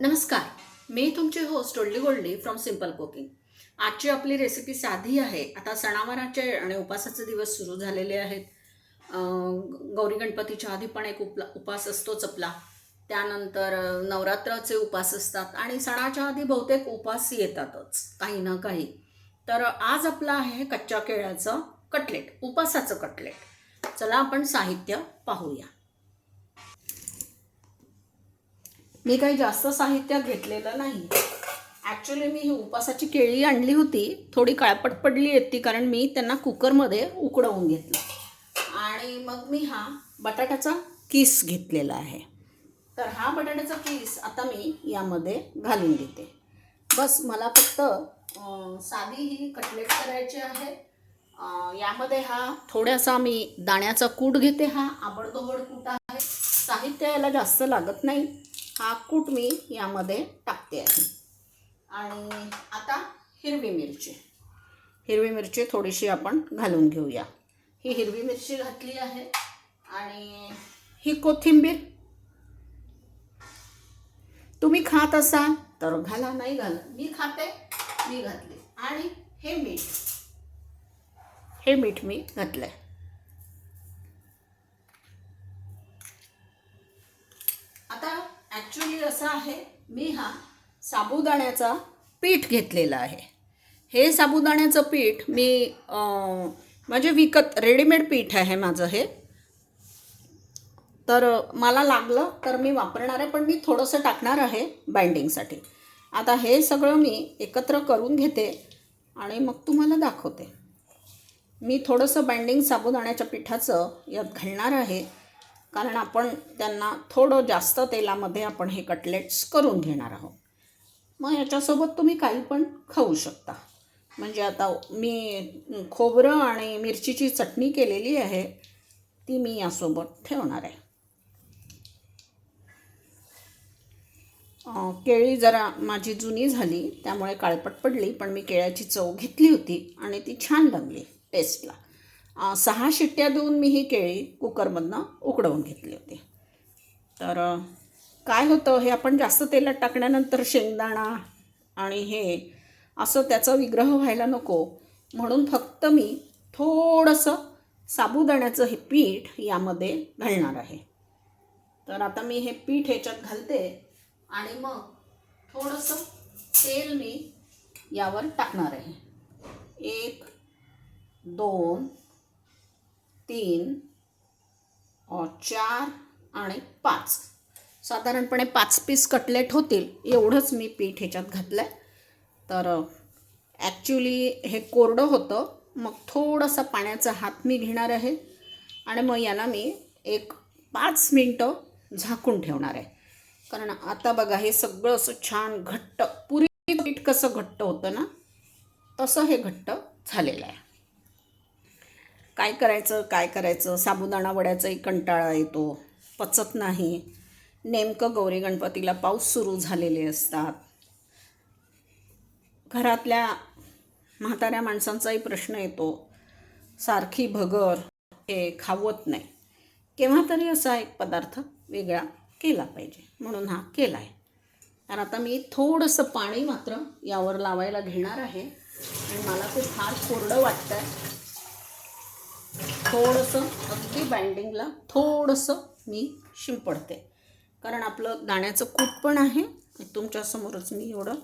नमस्कार मी तुमची host oldie goldie from simple cooking आजची आपली रेसिपी साधी आहे. आता सणावाराचे आणि उपासाचे दिवस सुरू झालेले आहेत. गौरी गणपतीच्या आधी पण एक उपला उपास असतोच आपला त्यानंतर नवरात्राचे उपास असतात आणि सणाच्या आधी बहुतेक उपास येतातच काही ना काही. तर आज आपला आहे कच्च्या केळ्याचं कटलेट उपासाचं कटलेट. चला आपण साहित्य पाहूया. मी काही जास्त साहित्य घेतलेलं नाही. ॲक्च्युली मी ही उपासाची केळी आणली होती. थोडी काळपट पडली आहेत ती कारण मी त्यांना कुकरमध्ये उकडवून घेतलं. आणि मग मी हा बटाट्याचा किस घेतलेला आहे. तर हा बटाट्याचा किस आता मी यामध्ये घालून घेते. बस मला फक्त साधी ही कटलेट करायची आहे. यामध्ये हा थोडासा मी दाण्याचा कूट घेते. हा आबडधोबड कूट आहे. साहित्य याला जास्त लागत नाही. हा कूट मी यामध्ये टाकते आहे. आणि आता हिरवी मिरची. हिरवी मिरची थोडीशी आपण घालून घेऊया. ही हिरवी मिरची घातली आहे आणि ही कोथिंबीर. तुम्ही खात असाल तर घाला नाही घाला. मी खाते मी घातली. आणि हे मीठ. हे मीठ मी घातलं आहे ॲक्च्युली असं आहे मी हा साबुदाण्याचा पीठ घेतलेला आहे. हे साबुदाण्याचं पीठ मी म्हणजे विकत रेडीमेड पीठ आहे माझं हे. तर मला लागलं तर मी वापरणार आहे पण मी थोडंसं टाकणार आहे बाइंडिंगसाठी आता हे सगळं मी एकत्र करून घेते आणि मग तुम्हाला दाखवते. मी थोडंसं बाइंडिंग साबुदाण्याच्या पिठाचं यात घालणार आहे. कारण आपण त्यांना थोडं जास्त तेलामध्ये आपण हे कटलेट्स करून घेणार आहोत. मग याच्यासोबत तुम्ही काही पण खाऊ शकता. म्हणजे आता मी खोबरं आणि मिरचीची चटणी केलेली आहे ती मी यासोबत ठेवणार आहे. केळी जरा माझी जुनी झाली त्यामुळे काळपट पडली पण मी केळ्याची चव घेतली होती आणि ती छान लागली टेस्टला सहा शिट्ट्या देऊन मी ही केळी कुकरमधनं उकडवून घेतली होती. तर काय होतं हे आपण जास्त तेलात टाकल्यानंतर शेंगदाणा आणि हे असं त्याचा विग्रह व्हायला नको. म्हणून फक्त मी थोडंसं साबुदाण्याचं हे पीठ यामध्ये घालणार आहे. तर आता मी हे पीठ ह्याच्यात घालते आणि मग थोडंसं तेल मी यावर टाकणार आहे. एक दोन तीन चार आणि पाच. साधारणपणे पाच पीस कटलेट होतील. एवढंच मी पीठ ह्याच्यात घातलं आहे तर ॲक्च्युली हे कोरडं होतं. मग थोडासा पाण्याचा हात मी घेणार आहे. आणि मग याला मी एक पाच मिनटं झाकून ठेवणार आहे. कारण आता बघा हे सगळं असं छान घट्ट पुरी पीठ कसं घट्ट होतं ना तसं हे घट्ट झालेलं आहे. काय करायचं काय करायचं? साबुदाणा वड्याचाही कंटाळा येतो. पचत नाही. नेमकं गौरी गणपतीला पाऊस सुरू झालेले असतात. घरातल्या म्हाताऱ्या माणसांचाही प्रश्न येतो. सारखी भगर हे खावत नाही. केव्हा तरी असा एक पदार्थ वेगळा केला पाहिजे. म्हणून हा केला आहे तर आता मी थोडंसं पाणी मात्र यावर लावायला घेणार आहे. आणि मला ते फार कोरडं वाटतं आहे थोडंसं अगदी बाइंडिंगला थोडंसं मी शिंपडते. कारण आपलं दाण्याचं कूट पण आहे तुमच्यासमोरच मी एवढं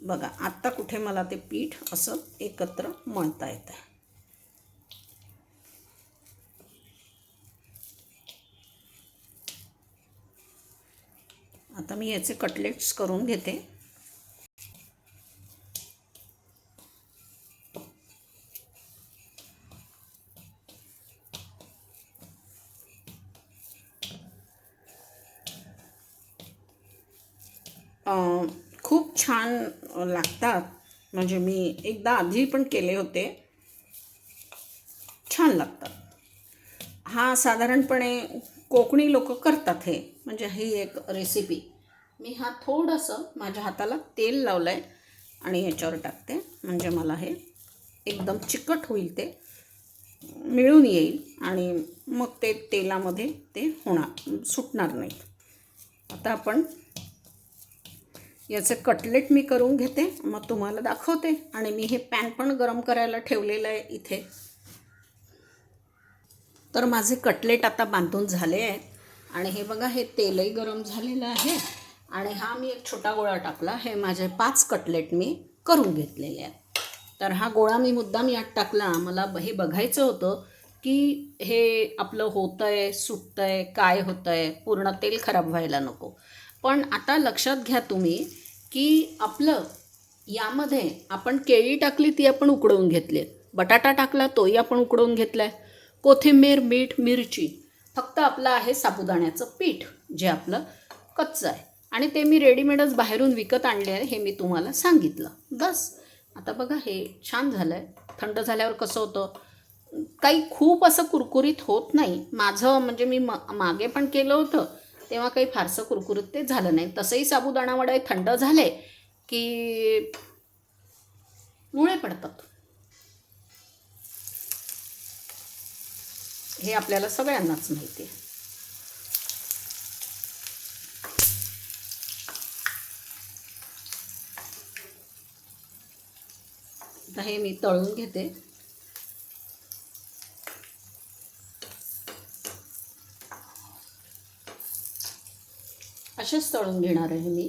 बघा आत्ता कुठे मला ते पीठ असं एकत्र मळता येतं आहे. आता मी याचे कटलेट्स करून घेते. खूप छान लागतात. म्हणजे मी एकदा आधी पण केले होते. छान लागतात. हा साधारणपणे कोकणी लोक करतात हे. म्हणजे ही एक रेसिपी मी हा थोडंसं माझ्या हाताला तेल लावलं आहे आणि याच्यावर टाकते. म्हणजे मला हे एकदम चिकट होईल ते. मिळून येईल आणि मग ते तेलामध्ये ते होणार सुटणार नाहीत आता आपण याचे कटलेट मी करून घेते मग तुम्हाला दाखवते. आणि मी हे पॅन पण गरम करायला ठेवलेलं आहे इथे. तर माझे कटलेट आता बांधून झाले आहेत. आणि हे बघा हे तेलही गरम झालेलं आहे. आणि हा मी एक छोटा गोळा टाकला. हे माझे पाच कटलेट मी करून घेतलेले आहेत. तर हा गोळा मी मुद्दाम यात टाकला. मला हे बघायचं होतं की हे आपलं होतं आहे सुटतं आहे काय होतं आहे पूर्ण तेल खराब व्हायला नको. पण आता लक्षात घ्या तुम्ही की आपलं यामध्ये आपण केळी टाकली ती आपण उकडवून घेतली बटाटा टाकला तोही आपण उकडवून घेतला आहे कोथिंबीर मीठ मिरची फक्त आपलं आहे साबुदाण्याचं पीठ जे आपलं कच्चं आहे. आणि ते मी रेडीमेडच बाहेरून विकत आणले आहे हे मी तुम्हाला सांगितलं. बस. आता बघा हे छान झालं आहे थंड झाल्यावर कसं होतं? काही खूप असं कुरकुरीत होत नाही. माझं म्हणजे मी म मागे पण केलं होतं. तेव्हा काही फारसं कुरकुरीत ते झालं नाही. तसंही साबुदाणावडे थंड झाले की मुळे पडतात. हे आपल्याला सगळ्यांनाच माहिती आहे. आता हे मी तळून घेते. असेच तळून घेणार आहे मी.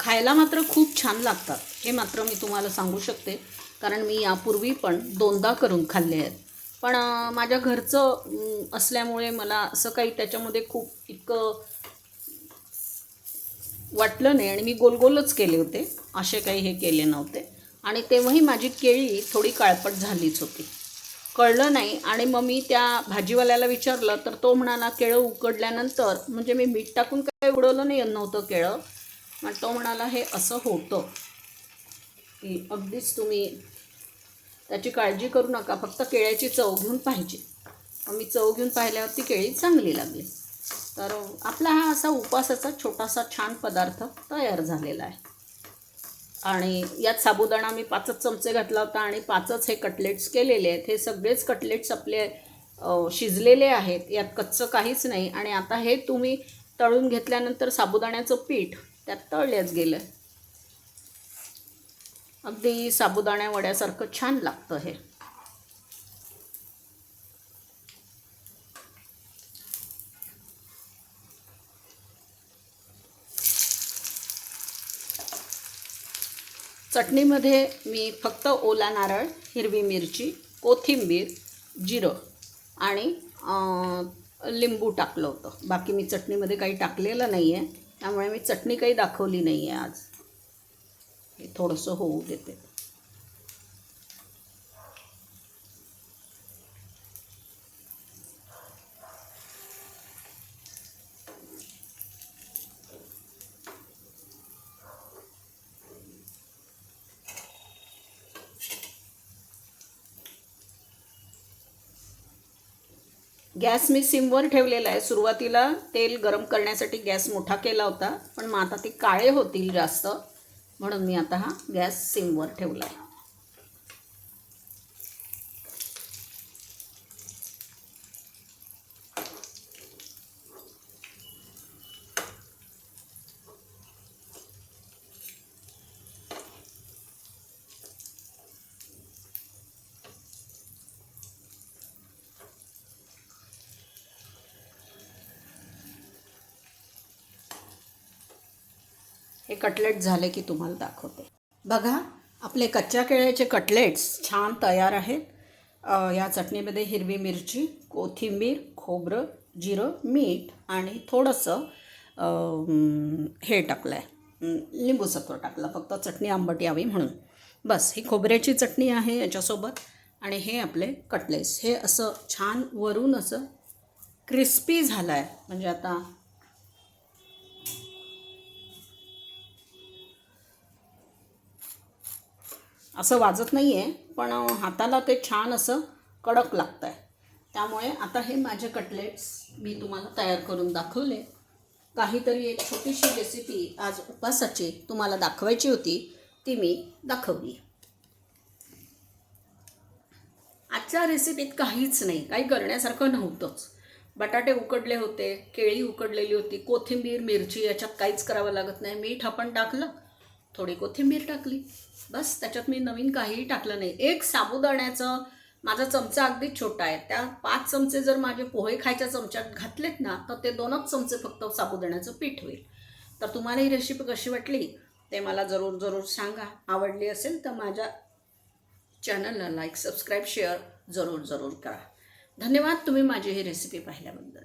खायला मात्र खूप छान लागतात हे मात्र मी तुम्हाला सांगू शकते कारण मी यापूर्वी पण दोनदा करून खाल्ले आहेत. पण माझ्या घरचं असल्यामुळे मला असं काही त्याच्यामध्ये खूप इतकं वाटलं नाही. आणि मी गोलगोलच केले होते. असे काही हे केले नव्हते. आणि तेव्हाही माझी केळी थोडी काळपट झालीच होती. कळलं नाही. आणि मग मी त्या भाजीवाल्याला विचारलं तर तो म्हणाला केळं उकडल्यानंतर म्हणजे मी मीठ टाकून काय उडवलं नाही नव्हतं केळं. मग तो म्हणाला हे असं होतं. की अगदीच तुम्ही त्याची काळजी करू नका फक्त केळ्याची चव घेऊन पाहिजे. मी चव घेऊन पाहिल्यावरती केळी चांगली लागली. तर आपला हा असा उपासाचा छोटासा छान पदार्थ तयार झालेला आहे. आणि यात साबुदाणा मी पाचच चमचे घातला होता आणि पाचच हे कटलेट्स केलेले आहेत. हे सगळेच कटलेट्स आपले शिजलेले आहेत. यात कच्चं काहीच नाही. आणि आता हे तुम्ही तळून घेतल्यानंतर साबुदाण्याचं पीठ त्यात तळल्याच गेलं. अगदी साबुदाण्या वड्यासारखं छान लागतं हे. चटणीमध्ये मी फक्त ओला नारळ हिरवी मिरची कोथिंबीर जिरं आणि लिंबू टाकलं होतं. बाकी मी चटणीमध्ये काही टाकलेलं नाही आहे त्यामुळे मी चटणी काही दाखवली नाही आहे आज. हे थोडंसं होऊ देते. गॅस मी सिमवर ठेवलेला आहे. सुरुवातीला तेल गरम करण्यासाठी गॅस मोठा केला होता पण मग आता ते काळे होतील जास्त. म्हणून मी आता हा गॅस सिमवर ठेवला आहे हे कटलेट झाले की तुम्हाला दाखवते. बघा आपले कच्च्या केळ्याचे कटलेट्स छान तयार आहेत. या चटणीमध्ये हिरवी मिरची कोथिंबीर खोबरं जिरं मीठ आणि थोडंसं हे टाकलं आहे लिंबूसत्व टाकलं फक्त चटणी आंबट यावी म्हणून. बस ही खोबऱ्याची चटणी आहे याच्यासोबत आणि हे आपले कटलेट्स. हे असं छान वरून असं क्रिस्पी झालं आहे म्हणजे आता असं वाजत नाही आहे पण हाताला ते छान असं कडक लागतं आहे त्यामुळे आता हे माझे कटलेट्स मी तुम्हाला तयार करून दाखवले. काहीतरी एक छोटीशी रेसिपी आज उपासाची तुम्हाला दाखवायची होती ती मी दाखवली. आजच्या रेसिपीत काहीच नाही काही करण्यासारखं नव्हतंच. बटाटे उकडले होते केळी उकडलेली होती कोथिंबीर मिरची याच्यात काहीच करावं लागत नाही. मीठ आपण टाकलं थोडी कोथिंबीर टाकली. बस त्याच्यात मी नवीन काहीही टाकलं नाही. एक साबुदाण्याचं माझा चमचा अगदी छोटा आहे. त्या पाच चमचे जर माझे पोहे खायच्या चमच्यात घातलेत ना तर ते दोनच चमचे फक्त साबुदाण्याचं पीठ होईल. तर तुम्हाला ही रेसिपी कशी वाटली ते मला जरूर जरूर सांगा. आवडली असेल तर माझ्या चॅनलला लाईक सबस्क्राईब शेअर जरूर जरूर करा. धन्यवाद तुम्ही माझी ही रेसिपी पाहिल्याबद्दल.